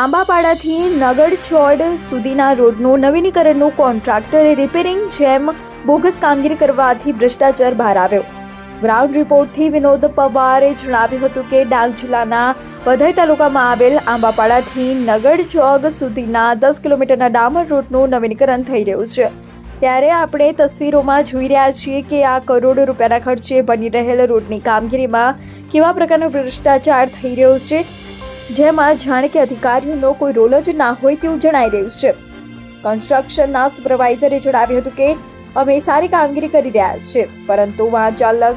આંબાપાડાથી નગરછોડ સુધીના રોડનું નવીનીકરણનું કોન્ટ્રાક્ટરે રિપેરિંગ જેમ બોગસ કામગીરી કરવાથી ભ્રષ્ટાચાર બહાર આવ્યો. ગ્રાઉન્ડ રિપોર્ટથી વિનોદ પવારે જણાવ્યું હતું કે ડાંગ જિલ્લાના વઘઈ તાલુકામાં આવેલ આંબાપાડાથી નગરચોગ સુધીના દસ કિલોમીટરના ડામર રોડનું નવીનીકરણ થઈ રહ્યું છે. ત્યારે આપણે તસવીરોમાં જોઈ રહ્યા છીએ કે આ કરોડો રૂપિયાના ખર્ચે બની રહેલ રોડની કામગીરીમાં કેવા પ્રકારનો ભ્રષ્ટાચાર થઈ રહ્યો છે જેમાં જાણે કે અધિકારીઓનો કોઈ રોલ જ ના હોય તેવું જણાઈ રહ્યું છે. કન્સ્ટ્રક્શનના સુપરવાઇઝરે જણાવ્યું હતું કે, અમે સારી કામગીરી કરી રહ્યા છીએ, પરંતુ વાહન ચાલક,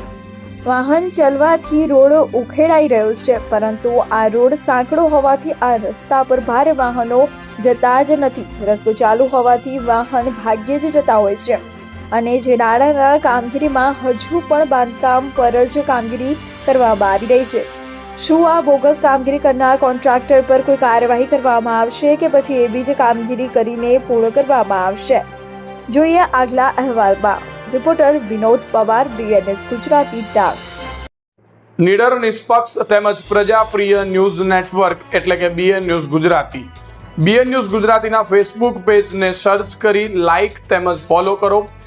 વાહન ચલવાથી રોડ ઉખેડાઈ રહ્યો છે, પરંતુ આ રોડ સાંકડો હોવાથી આ રસ્તા પર ભારે વાહનો જતા જ નથી. રસ્તો ચાલુ હોવાથી વાહન ભાગ્યે જ જતા હોય છે. અને જે નાણાંના કામગીરીમાં હજુ પણ બાંધકામ પર જ કામગીરી કરવામાં આવી રહી છે. શું આ બોગસ કામગીરી કરનાર કોન્ટ્રાક્ટર પર કોઈ કાર્યવાહી કરવામાં આવશે કે પછી એ બીજ કામગીરી કરીને પૂર્ણ કરવામાં આવશે જોઈએ આગલા અહેવાલમાં રિપોર્ટર વિનોદ પવાર બીએનએસ ગુજરાતી ડાક નિડર નિષ્પક્ષ તેમજ પ્રજાપ્રિય ન્યૂઝ નેટવર્ક એટલે કે BN news Gujarati. BN news ગુજરાતીના ફેસબુક પેજને સર્ચ કરી લાઇક તેમજ ફોલો કરો.